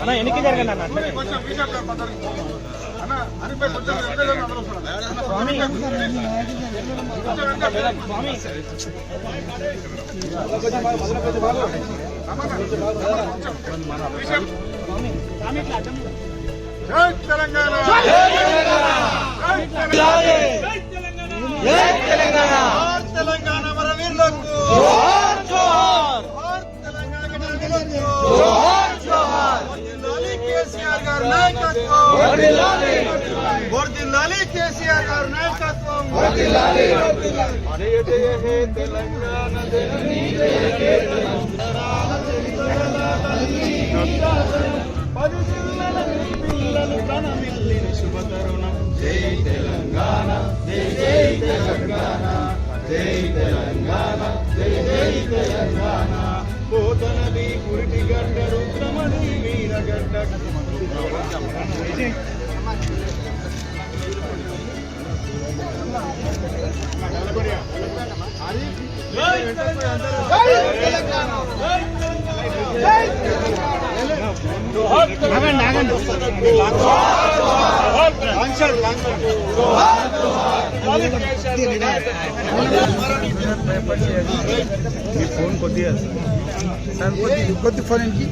అన్న ఎన్నికి జరగండి అన్న జై తెలంగాణ తెలంగాణ మన వీరులకు నాయకత్వం వర్ధిల్లాలి కేసీఆర్ గారి నాయకత్వం జయ జయ హే తెలంగాణ జననీ జయ పది జిల్లల పిల్లలు కనమిల్లిన జై తెలంగాణ జై జై తెలంగాణ జై తెలంగాణ జై జై తెలంగాణ మీ ఫోన్ కొద్దిగా సార్ కొద్ది కొద్ది ఫోన్ వెనక్కి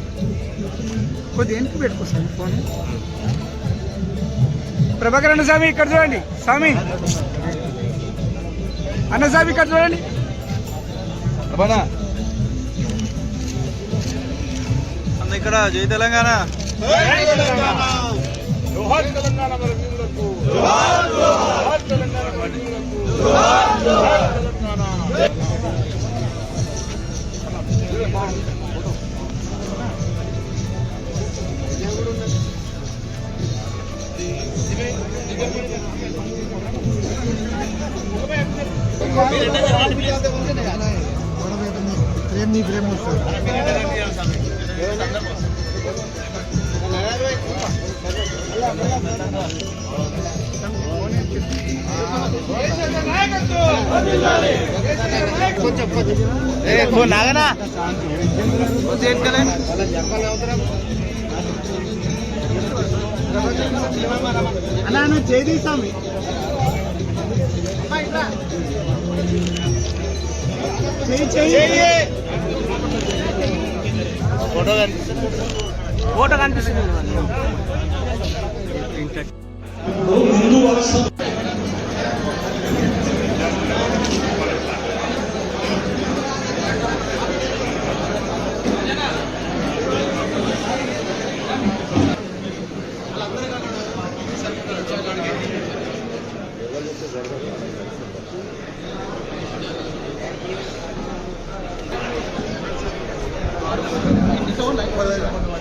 కొద్ది వెనక్కి పెట్టుకో సార్ ఫోన్ ప్రభాకర్ అన్న స్వామి ఇక్కడ చూడండి స్వామి. అన్న స్వామి ఇక్కడ చూడండి. అన్న ఇక్కడ జై తెలంగాణ. తెలంగాణ. తెలంగాణ నాగనా అన్నా నువ్వు చేయి స్వామి. చెయ్యి చెయ్యి ఫోటో కనిపిస్తుంది. ఫోటో కనిపిస్తుంది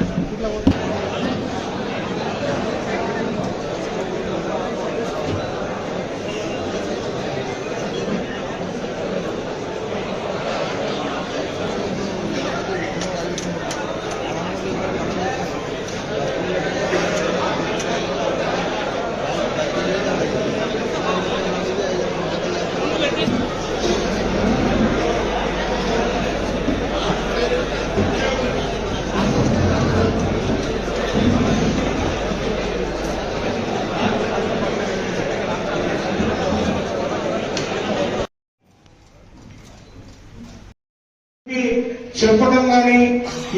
చెప్పడం కానీ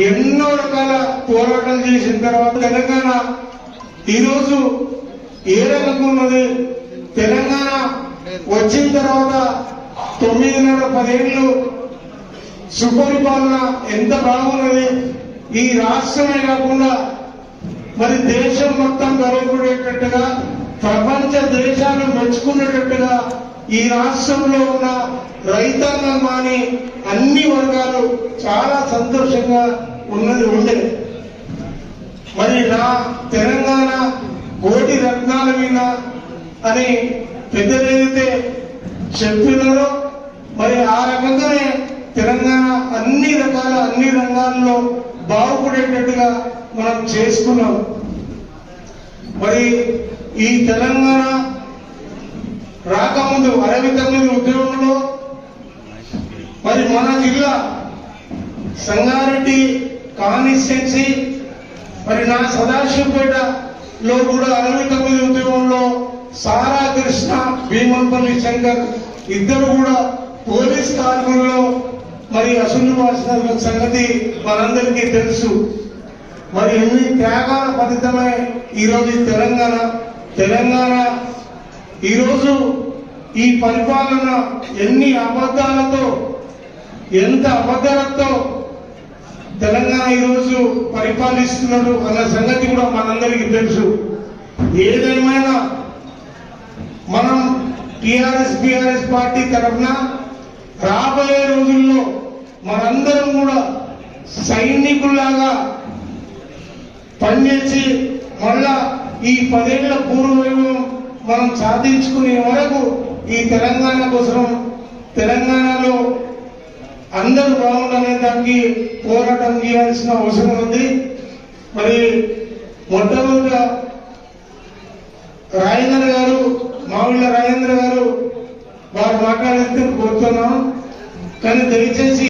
ఎన్నో రకాల పోరాటం చేసిన తర్వాత తెలంగాణ ఈరోజు ఏ రకంగా ఉన్నది? తెలంగాణ వచ్చిన తర్వాత తొమ్మిదిన్నర పదేళ్ళు సుపరిపాలన ఎంత బాగున్నది? ఈ రాష్ట్రమే కాకుండా మరి దేశం మొత్తం గర్వపడేటట్టుగా ప్రపంచ దేశాలు మెచ్చుకునేటట్టుగా ఈ రాష్ట్రంలో ఉన్న రైతాంగం కానీ అన్ని వర్గాలు చాలా సంతోషంగా ఉన్నది ఉండే. మరి నా తెలంగాణ కోటి రత్నాల మీద అని పెద్దలేదైతే చెప్పినారో మరి ఆ రకంగానే తెలంగాణ అన్ని రకాల అన్ని రంగాల్లో బాగుపడేటట్టుగా మనం చేసుకున్నాం. మరి ఈ తెలంగాణ రాకముందు అరవై తొమ్మిది ఉద్యోగంలో మరి మన జిల్లా సంగారెడ్డి కాన్స్టిట్యున్సీ మరి నా సదాశివపేటలో కూడా అరవై తొమ్మిది ఉద్యమంలో సారా కృష్ణ భీమంపల్లి శంకర్ ఇద్దరు కూడా పోలీస్ కార్మికుల్లో మరి అసలు వాసిన సంగతి మనందరికీ తెలుసు. మరి ఎన్ని త్యాగాల ఫలితమే ఈరోజు తెలంగాణ. తెలంగాణ ఈరోజు ఈ పరిపాలన ఎన్ని అబద్ధాలతో ఎంత అబద్ధాలతో తెలంగాణ ఈరోజు పరిపాలిస్తున్నాడు అన్న సంగతి కూడా మనందరికీ తెలుసు. ఏదేమైనా మనం టిఆర్ఎస్ బిఆర్ఎస్ పార్టీ తరఫున రాబోయే రోజుల్లో మనందరం కూడా సైనికుల్లాగా పనిచేసి మళ్ళా ఈ పదేళ్ళ పూర్వవైభవం మనం సాధించుకునే వరకు ఈ తెలంగాణ కోసం తెలంగాణలో అందరూ బాగుండనే దానికి పోరాటం చేయాల్సిన అవసరం ఉంది. మరి మొట్టమొదట రాజేంద్ర గారు మామిళ్ళ రాజేంద్ర గారు వారు మాట్లాడేందుకు కోరుతున్నాం కానీ దయచేసి